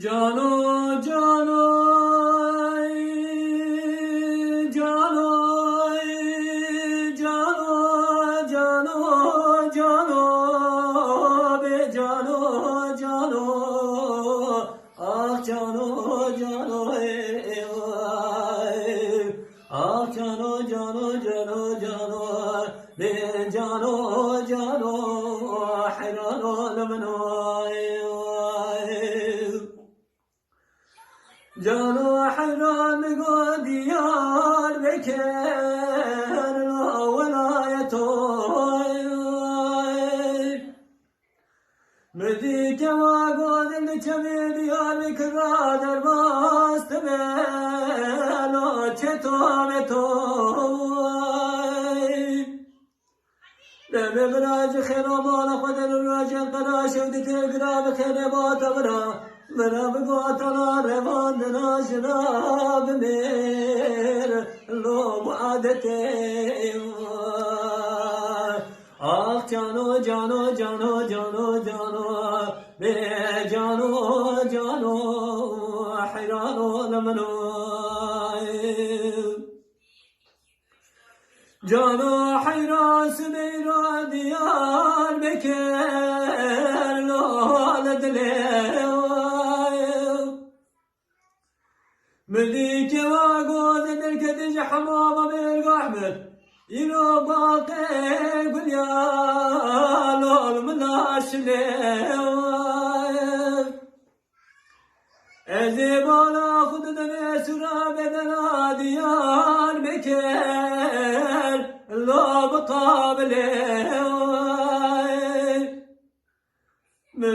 Cano cano cano cano cano cano be cano cano ah cano cano ey vay ah cano cano cano cano be cano cano hayran olmam Canı hayran go diyar beker la velayet oy Medike va godin çemi diyar bekra der bastı be lo çeto metoy Deme viraj خرابان خود راج Merhaba bu atalar evanın acına bilir Lo muadetim var. Ah cano cano cano cano cano. Be cano cano. Hayran olamın Cano hayran Sümeyra diyar bekir. Melike ve goze derkedici hamama bir rahmet İlo baqe gül ya lol mlaşle Ezi bana kudda ve sura bedena diyar beker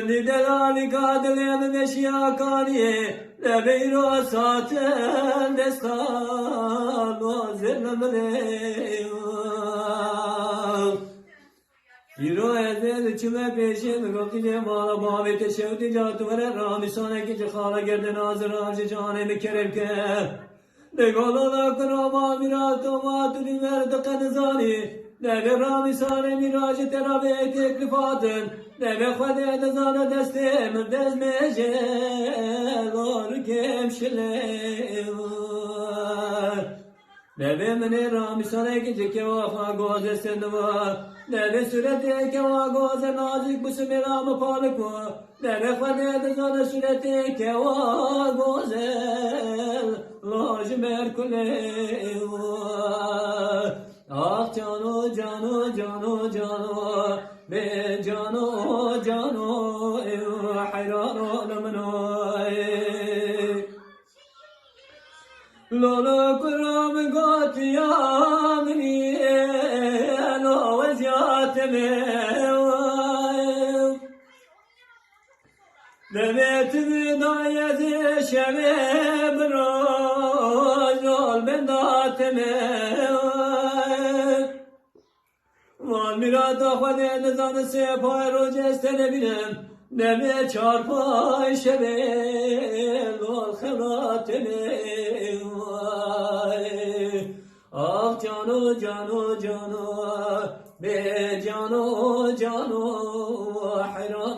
Mündi delali kadile meşya kaniye Lebeyro saten destan O zilmele Yiro ezel çime peşin Rabbi cemala bavi teşevdi Catı vere rami sana gece khala gerden hazır harcı canemi kerem ke Negala da kırama mirat toma tuni verdi kanızani Neve rami sare miracı terabe teklifatın Neve khade de zana destem dezmeje Lor kemşiler Neve mene rami sana gece ke vafa goze senva Neve surete ke va goze nazik bu semeramı palık va Neve khade de zana surete ke va goze. Loj merkule Ah cano cano cano. Be cano cano Hayran olamnoy Lolo kuram gatiyamni Lo vaziyatme Demet vidayeti şeveb Rajol bendatme Val mirada khode nizan se pay rojestene binem Neme çarpay şebe Lol khelatme Ah cano cano cano Be cano cano olmano